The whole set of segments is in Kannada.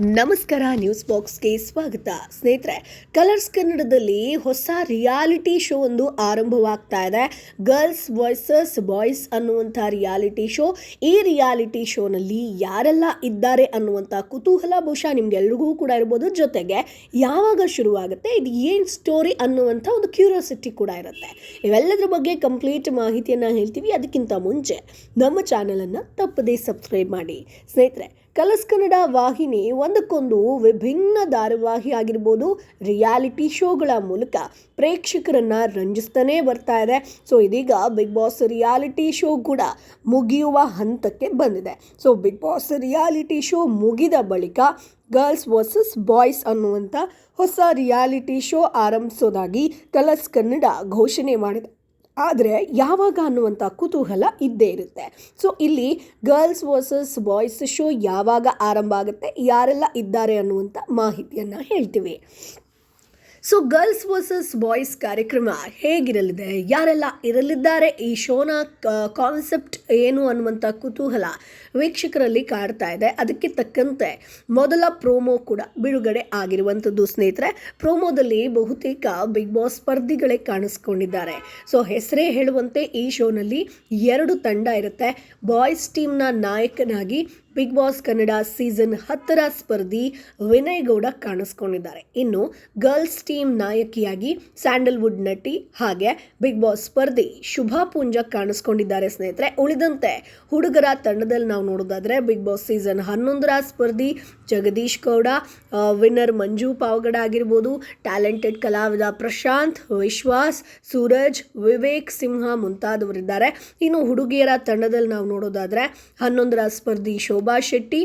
ನಮಸ್ಕಾರ, ನ್ಯೂಸ್ ಬಾಕ್ಸ್ಗೆ ಸ್ವಾಗತ. ಸ್ನೇಹಿತರೆ, ಕಲರ್ಸ್ ಕನ್ನಡದಲ್ಲಿ ಹೊಸ ರಿಯಾಲಿಟಿ ಶೋ ಒಂದು ಆರಂಭವಾಗ್ತಾ ಇದೆ. ಗರ್ಲ್ಸ್ ವಾಯ್ಸಸ್ ಬಾಯ್ಸ್ ಅನ್ನುವಂಥ ರಿಯಾಲಿಟಿ ಶೋ. ಈ ರಿಯಾಲಿಟಿ ಶೋನಲ್ಲಿ ಯಾರೆಲ್ಲ ಇದ್ದಾರೆ ಅನ್ನುವಂಥ ಕುತೂಹಲ ಬಹುಶಃ ನಿಮ್ಗೆಲ್ರಿಗೂ ಕೂಡ ಇರ್ಬೋದು. ಜೊತೆಗೆ ಯಾವಾಗ ಶುರುವಾಗುತ್ತೆ, ಇದು ಏನು ಸ್ಟೋರಿ ಅನ್ನುವಂಥ ಒಂದು ಕ್ಯೂರಿಯಾಸಿಟಿ ಕೂಡ ಇರುತ್ತೆ. ಇವೆಲ್ಲದರ ಬಗ್ಗೆ ಕಂಪ್ಲೀಟ್ ಮಾಹಿತಿಯನ್ನು ಹೇಳ್ತೀವಿ. ಅದಕ್ಕಿಂತ ಮುಂಚೆ ನಮ್ಮ ಚಾನಲನ್ನು ತಪ್ಪದೇ ಸಬ್ಸ್ಕ್ರೈಬ್ ಮಾಡಿ. ಸ್ನೇಹಿತರೆ ಕಲರ್ಸ್ ಕನ್ನಡ ವಾಹಿನಿ ಒಂದಕ್ಕೊಂದು ವಿಭಿನ್ನ ಧಾರಾವಾಹಿ ಆಗಿರ್ಬೋದು ರಿಯಾಲಿಟಿ ಶೋಗಳ ಮೂಲಕ ಪ್ರೇಕ್ಷಕರನ್ನು ರಂಜಿಸ್ತಾನೇ ಬರ್ತಾ ಇದೆ. ಸೊ ಇದೀಗ ಬಿಗ್ ಬಾಸ್ ರಿಯಾಲಿಟಿ ಶೋ ಕೂಡ ಮುಗಿಯುವ ಹಂತಕ್ಕೆ ಬಂದಿದೆ. So big boss reality show ಮುಗಿದ ಬಳಿಕ ಗರ್ಲ್ಸ್ ವರ್ಸಸ್ ಬಾಯ್ಸ್ ಅನ್ನುವಂಥ ಹೊಸ ರಿಯಾಲಿಟಿ ಶೋ ಆರಂಭಿಸೋದಾಗಿ ಕಲರ್ಸ್ ಕನ್ನಡ ಘೋಷಣೆ ಮಾಡಿದೆ. ಆದರೆ ಯಾವಾಗ ಅನ್ನುವಂಥ ಕುತೂಹಲ ಇದ್ದೇ ಇರುತ್ತೆ. ಸೊ ಇಲ್ಲಿ ಗರ್ಲ್ಸ್ ವರ್ಸಸ್ ಬಾಯ್ಸ್ ಶೋ ಯಾವಾಗ ಆರಂಭ ಆಗುತ್ತೆ, ಯಾರೆಲ್ಲ ಇದ್ದಾರೆ ಅನ್ನುವಂಥ ಮಾಹಿತಿಯನ್ನು ಹೇಳ್ತೀವಿ. ಸೊ ಗರ್ಲ್ಸ್ ವರ್ಸಸ್ ಬಾಯ್ಸ್ ಕಾರ್ಯಕ್ರಮ ಹೇಗಿರಲಿದೆ? ಯಾರೆಲ್ಲ ಇರಲಿದ್ದಾರೆ? ಈ ಶೋನ ಕಾನ್ಸೆಪ್ಟ್ ಏನು ಅನ್ನುವಂಥ ಕುತೂಹಲ ವೀಕ್ಷಕರಲ್ಲಿ ಕಾಡ್ತಾ ಇದೆ. ಅದಕ್ಕೆ ತಕ್ಕಂತೆ ಮೊದಲ ಪ್ರೋಮೋ ಕೂಡ ಬಿಡುಗಡೆ ಆಗಿರುವಂಥದ್ದು ಸ್ನೇಹಿತರೆ. ಪ್ರೋಮೋದಲ್ಲಿ ಬಹುತೇಕ ಬಿಗ್ ಬಾಸ್ ಸ್ಪರ್ಧಿಗಳೇ ಕಾಣಿಸ್ಕೊಂಡಿದ್ದಾರೆ. ಸೊ ಹೆಸರೇ ಹೇಳುವಂತೆ ಈ ಶೋನಲ್ಲಿ ಎರಡು ತಂಡ ಇರುತ್ತೆ. ಬಾಯ್ಸ್ ಟೀಮ್ನ ನಾಯಕನಾಗಿ ಬಿಗ್ ಬಾಸ್ ಕನ್ನಡ ಸೀಸನ್ ಹತ್ತರ ಸ್ಪರ್ಧಿ ವಿನಯ್ ಗೌಡ ಕಾಣಿಸ್ಕೊಂಡಿದ್ದಾರೆ. ಇನ್ನು ಗರ್ಲ್ಸ್ ಟೀಮ್ ನಾಯಕಿಯಾಗಿ ಸ್ಯಾಂಡಲ್ವುಡ್ ನಟಿ ಹಾಗೆ ಬಿಗ್ ಬಾಸ್ ಸ್ಪರ್ಧಿ ಶುಭಾ ಪೂಂಜ ಕಾಣಿಸ್ಕೊಂಡಿದ್ದಾರೆ ಸ್ನೇಹಿತರೆ. ಉಳಿದಂತೆ ಹುಡುಗರ ತಂಡದಲ್ಲಿ ನಾವು ನೋಡೋದಾದ್ರೆ ಬಿಗ್ ಬಾಸ್ ಸೀಸನ್ ಹನ್ನೊಂದರ ಸ್ಪರ್ಧಿ ಜಗದೀಶ್ ಗೌಡ ವಿನ್ನರ್ ಮಂಜು ಪಾವಗಡ ಆಗಿರ್ಬೋದು, ಟ್ಯಾಲೆಂಟೆಡ್ ಕಲಾವಿದ ಪ್ರಶಾಂತ್, ವಿಶ್ವಾಸ್, ಸೂರಜ್, ವಿವೇಕ್ ಸಿಂಹ ಮುಂತಾದವರಿದ್ದಾರೆ. ಇನ್ನು ಹುಡುಗಿಯರ ತಂಡದಲ್ಲಿ ನಾವು ನೋಡೋದಾದ್ರೆ ಹನ್ನೊಂದರ ಸ್ಪರ್ಧಿ ಶೋಭಾ शोभा शेट्टी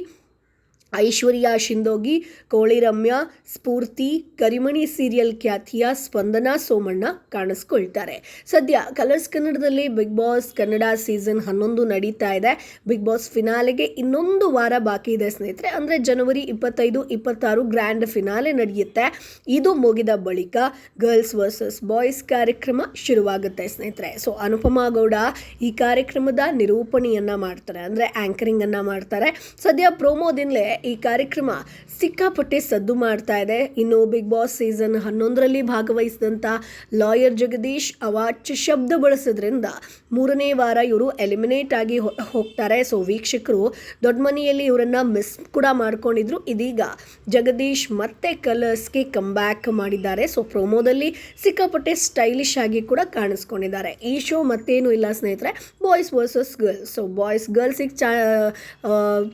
ಐಶ್ವರ್ಯ ಶಿಂದೋಗಿ, ಕೋಳಿ ರಮ್ಯ, ಸ್ಫೂರ್ತಿ, ಕರಿಮಣಿ ಸೀರಿಯಲ್ ಖ್ಯಾತಿಯ ಸ್ಪಂದನಾ ಸೋಮಣ್ಣ ಕಾಣಿಸ್ಕೊಳ್ತಾರೆ. ಸದ್ಯ ಕಲರ್ಸ್ ಕನ್ನಡದಲ್ಲಿ ಬಿಗ್ ಬಾಸ್ ಕನ್ನಡ ಸೀಸನ್ ಹನ್ನೊಂದು ನಡೀತಾ ಇದೆ. ಬಿಗ್ ಬಾಸ್ ಫಿನಾಲೆಗೆ ಇನ್ನೊಂದು ವಾರ ಬಾಕಿ ಇದೆ ಸ್ನೇಹಿತರೆ. ಅಂದರೆ ಜನವರಿ ಇಪ್ಪತ್ತೈದು, ಇಪ್ಪತ್ತಾರು ಗ್ರ್ಯಾಂಡ್ ಫಿನಾಲೆ ನಡೆಯುತ್ತೆ. ಇದು ಮುಗಿದ ಬಳಿಕ ಗರ್ಲ್ಸ್ ವರ್ಸಸ್ ಬಾಯ್ಸ್ ಕಾರ್ಯಕ್ರಮ ಶುರುವಾಗುತ್ತೆ ಸ್ನೇಹಿತರೆ. ಸೊ ಅನುಪಮಾ ಗೌಡ ಈ ಕಾರ್ಯಕ್ರಮದ ನಿರೂಪಣೆಯನ್ನು ಮಾಡ್ತಾರೆ. ಅಂದರೆ ಆ್ಯಂಕರಿಂಗನ್ನು ಮಾಡ್ತಾರೆ. ಸದ್ಯ ಪ್ರೋಮೋದಿಂದಲೇ ಈ ಕಾರ್ಯಕ್ರಮ ಸಿಕ್ಕಾಪಟ್ಟೆ ಸದ್ದು ಮಾಡ್ತಾ ಇದೆ. ಇನ್ನು ಬಿಗ್ ಬಾಸ್ ಸೀಸನ್ ಹನ್ನೊಂದರಲ್ಲಿ ಭಾಗವಹಿಸಿದಂಥ ಲಾಯರ್ ಜಗದೀಶ್ ಅವಾಚ್ಯ ಶಬ್ದ ಬಳಸೋದ್ರಿಂದ ಮೂರನೇ ವಾರ ಇವರು ಎಲಿಮಿನೇಟ್ ಆಗಿ ಹೋಗ್ತಾರೆ. ಸೊ ವೀಕ್ಷಕರು ದೊಡ್ಡ ಮನೆಯಲ್ಲಿ ಇವರನ್ನ ಮಿಸ್ ಕೂಡ ಮಾಡ್ಕೊಂಡಿದ್ರು. ಇದೀಗ ಜಗದೀಶ್ ಮತ್ತೆ ಕಲರ್ಸ್ಗೆ ಕಮ್ ಬ್ಯಾಕ್ ಮಾಡಿದ್ದಾರೆ. ಸೊ ಪ್ರೊಮೋದಲ್ಲಿ ಸಿಕ್ಕಾಪಟ್ಟೆ ಸ್ಟೈಲಿಶ್ ಆಗಿ ಕೂಡ ಕಾಣಿಸ್ಕೊಂಡಿದ್ದಾರೆ. ಈ ಶೋ ಮತ್ತೇನು ಇಲ್ಲ ಸ್ನೇಹಿತರೆ. Boys versus girls so boys ಗರ್ಲ್ಸಿಗೆ ಚಾ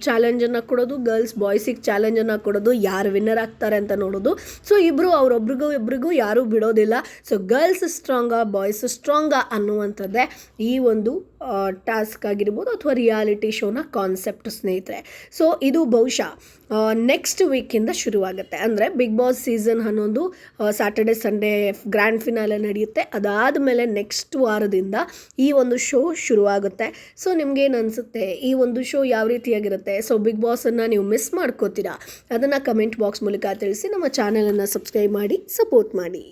ಚಾಲೆಂಜನ್ನು ಕೊಡೋದು ಗರ್ಲ್ಸ್ ಬಾಯ್ಸಿಗೆ ಚಾಲೆಂಜನ್ನು ಕೊಡೋದು, ಯಾರು ವಿನ್ನರ್ ಆಗ್ತಾರೆ ಅಂತ ನೋಡೋದು. ಸೊ ಇಬ್ಬರು ಅವರೊಬ್ರಿಗೂ ಇಬ್ಬರಿಗೂ ಯಾರೂ ಬಿಡೋದಿಲ್ಲ. ಸೊ ಗರ್ಲ್ಸ್ ಸ್ಟ್ರಾಂಗಾ ಬಾಯ್ಸ್ ಸ್ಟ್ರಾಂಗಾ ಅನ್ನುವಂಥದ್ದೇ ಈ ಒಂದು ಟಾಸ್ಕ್ ಆಗಿರ್ಬೋದು ಅಥವಾ ರಿಯಾಲಿಟಿ ಶೋನ ಕಾನ್ಸೆಪ್ಟ್ ಸ್ನೇಹಿತರೆ. ಸೊ ಇದು ಬಹುಶಃ ನೆಕ್ಸ್ಟ್ ವೀಕಿಂದ ಶುರುವಾಗುತ್ತೆ. ಅಂದರೆ ಬಿಗ್ ಬಾಸ್ ಸೀಸನ್ ಹನ್ನೊಂದು ಸ್ಯಾಟರ್ಡೆ ಸಂಡೇ ಗ್ರ್ಯಾಂಡ್ ಫಿನಾಲೆ ನಡೆಯುತ್ತೆ. ಅದಾದ ಮೇಲೆ ನೆಕ್ಸ್ಟ್ ವಾರದಿಂದ ಈ ಒಂದು ಶೋ ಶುರುವಾಗುತ್ತೆ. ಸೊ ನಿಮ್ಗೇನು ಅನಿಸುತ್ತೆ? ಈ ಒಂದು ಶೋ ಯಾವ ರೀತಿಯಾಗಿರುತ್ತೆ? ಸೊ ಬಿಗ್ ಬಾಸನ್ನು ನೀವು ಮಿಸ್ ಮಾಡ್ಕೋತೀರಾ? ಅದನ್ನು ಕಮೆಂಟ್ ಬಾಕ್ಸ್ ಮೂಲಕ ತಿಳಿಸಿ ನಮ್ಮ ಚಾನಲನ್ನು ಸಬ್ಸ್ಕ್ರೈಬ್ ಮಾಡಿ ಸಪೋರ್ಟ್ ಮಾಡಿ.